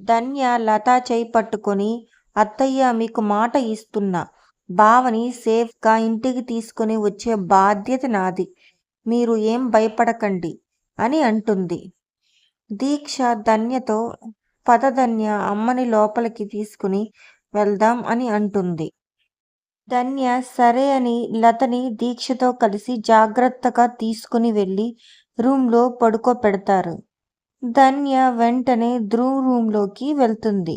ధన్య లత చేయి పట్టుకొని అత్తయ్య మీకు మాట ఇస్తున్నా. బావని సేఫ్గా ఇంటికి తీసుకుని వచ్చే బాధ్యత నాది. మీరు ఏం భయపడకండి అని అంటుంది. దీక్ష ధన్యతో పదధన్య అమ్మని లోపలికి తీసుకుని వెళ్దాం అని అంటుంది. ధన్య సరే అని లతని దీక్షతో కలిసి జాగ్రత్తగా తీసుకుని వెళ్ళి రూమ్లో పడుకోపెడతారు ధన్య వెంటనే ధ్రువ్ రూమ్లోకి వెళ్తుంది.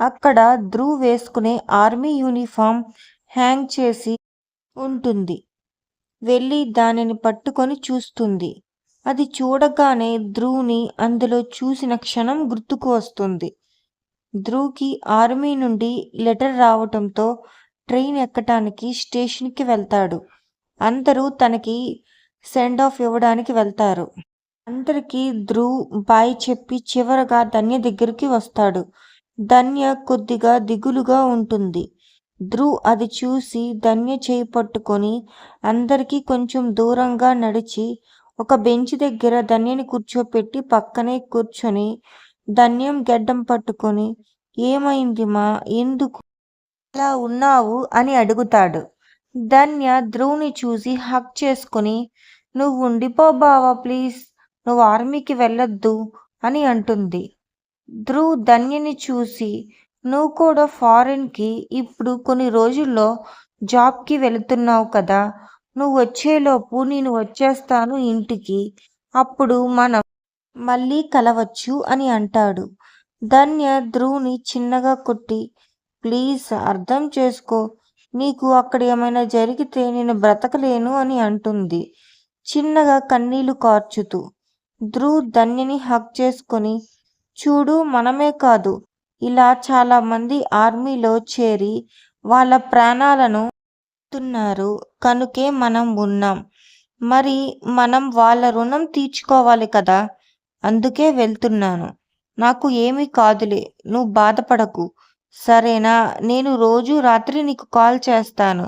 అక్కడ ధ్రువ్ వేసుకునే ఆర్మీ యూనిఫామ్ హ్యాంగ్ చేసి ఉంటుంది. వెళ్ళి దానిని పట్టుకొని చూస్తుంది. అది చూడగానే ధ్రువ్ని అందులో చూసిన క్షణం గుర్తుకు వస్తుంది. ధ్రువ్కి ఆర్మీ నుండి లెటర్ రావటంతో ట్రైన్ ఎక్కటానికి స్టేషన్కి వెళ్తాడు. అందరూ తనకి సెండ్ ఆఫ్ ఇవ్వడానికి వెళ్తారు. అందరికీ ధ్రువ్ బాయ్ చెప్పి చివరగా ధన్య దగ్గరికి వస్తాడు. ధన్య కొద్దిగా దిగులుగా ఉంటుంది. ధ్రువ్ అది చూసి ధన్య చేయి పట్టుకొని అందరికీ కొంచెం దూరంగా నడిచి ఒక బెంచ్ దగ్గర ధన్యని కూర్చోపెట్టి పక్కనే కూర్చొని ధన్యం గెడ్డం పట్టుకొని ఏమైంది మా? ఎందుకు అలా ఉన్నావు? అని అడుగుతాడు. ధన్య ధ్రువ్ని చూసి హక్ చేసుకుని నువ్వు ఉండిపో బావా ప్లీజ్. నువ్వు ఆర్మీకి వెళ్ళొద్దు అని అంటుంది. ధ్రువ్ ధన్యని చూసి నువ్వు కూడా ఫారెన్కి ఇప్పుడు కొన్ని రోజుల్లో జాబ్కి వెళుతున్నావు కదా నువ్వు వచ్చేలోపు నేను వచ్చేస్తాను ఇంటికి అప్పుడు మనం మళ్ళీ కలవచ్చు అని అంటాడు. ధన్య ధ్రువుని చిన్నగా కొట్టి ప్లీజ్ అర్థం చేసుకో నీకు అక్కడ ఏమైనా జరిగితే నేను బ్రతకలేను అని అంటుంది. చిన్నగా కన్నీళ్ళు కార్చుతూ ధ్రువ్ ధన్యని హక్ చేసుకొని చూడు మనమే కాదు. ఇలా చాలా మంది ఆర్మీలో చేరి వాళ్ళ ప్రాణాలను తున్నారు. కనుకే మనం ఉన్నాం. మరి మనం వాళ్ళ రుణం తీర్చుకోవాలి కదా? అందుకే వెళ్తున్నాను. నాకు ఏమీ కాదులే. నువ్వు బాధపడకు. సరేనా? నేను రోజు రాత్రి నీకు కాల్ చేస్తాను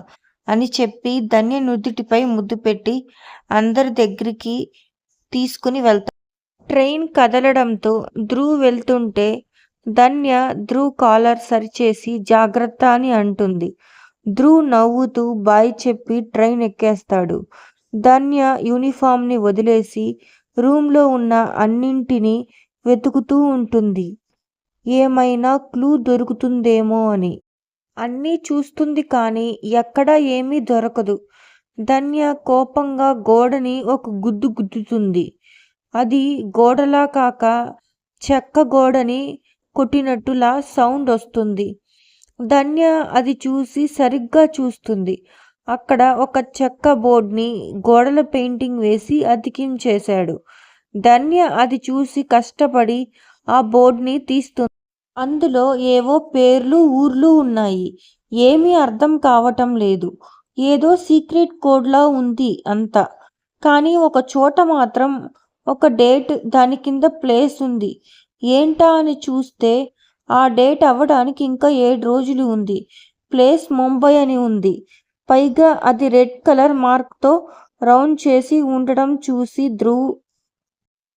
అని చెప్పి ధన్య నుదుటిపై ముద్దు పెట్టి అందరి దగ్గరికి తీసుకుని వెళ్తాడు ట్రైన్ కదలడంతో ధ్రువ్ వెళ్తుంటే ధన్య ధ్రువ్ కాలర్ సరిచేసి జాగ్రత్త అని అంటుంది. ధ్రువ్ నవ్వుతూ బాయ్ చెప్పి ట్రైన్ ఎక్కేస్తాడు. ధన్య యూనిఫామ్ని వదిలేసి రూమ్లో ఉన్న అన్నింటినీ వెతుకుతూ ఉంటుంది. ఏమైనా క్లూ దొరుకుతుందేమో అని. అన్నీ చూస్తుంది కానీ ఎక్కడా ఏమీ దొరకదు. ధన్య కోపంగా గోడని ఒక గుద్దు గుద్దుతుంది. అది గోడలా కాక చెక్క గోడని కొట్టినట్టులా సౌండ్ వస్తుంది. ధన్య అది చూసి సరిగ్గా చూస్తుంది. అక్కడ ఒక చెక్క బోర్డ్ని గోడల పెయింటింగ్ వేసి అతికించేశాడు ధన్య అది చూసి కష్టపడి ఆ బోర్డ్ని తీస్తుంది. అందులో ఏవో పేర్లు ఊర్లు ఉన్నాయి. ఏమీ అర్థం కావటం లేదు. ఏదో సీక్రెట్ కోడ్లా ఉంది అంతా. కానీ ఒక చోట మాత్రం ఒక డేట్ దాని కింద ప్లేస్ ఉంది. ఏంటా అని చూస్తే ఆ డేట్ అవ్వడానికి ఇంకా ఏడు రోజులు ఉంది. ప్లేస్ ముంబై అని ఉంది. పైగా అది రెడ్ కలర్ మార్క్తో రౌండ్ చేసి ఉండడం చూసి ధ్రువ్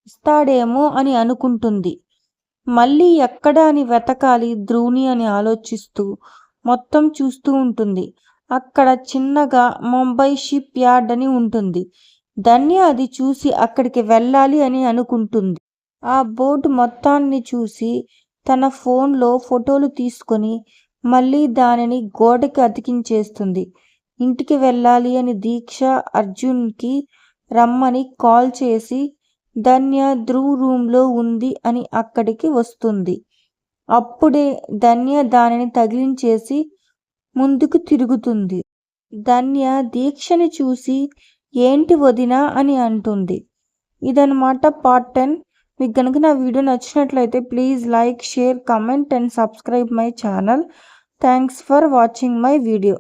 ఇస్తాడేమో అని అనుకుంటుంది. మళ్ళీ ఎక్కడ అని వెతకాలి ధ్రువుని అని ఆలోచిస్తూ మొత్తం చూస్తూ ఉంటుంది. అక్కడ చిన్నగా ముంబై షిప్ యార్డ్ అని ఉంటుంది. ధన్య అది చూసి అక్కడికి వెళ్ళాలి అని అనుకుంటుంది. ఆ బోర్డు మొత్తాన్ని చూసి తన ఫోన్లో ఫోటోలు తీసుకొని మళ్ళీ దానిని గోడకి అతికించేస్తుంది. ఇంటికి వెళ్ళాలి అని దీక్ష అర్జున్కి రమ్మని కాల్ చేసి ధన్య ధ్రువ్ రూమ్లో ఉంది అని అక్కడికి వస్తుంది. అప్పుడే ధన్య దానిని తగిలించేసి ముందుకు తిరుగుతుంది. ధన్య దీక్షని చూసి ఏంటి వదినా అని అంటుంది. ఇదనమాట పార్ట్ టెన్ మీకు కనుక నా వీడియో నచ్చినట్లయితే please like share comment and subscribe my channel thanks for watching my video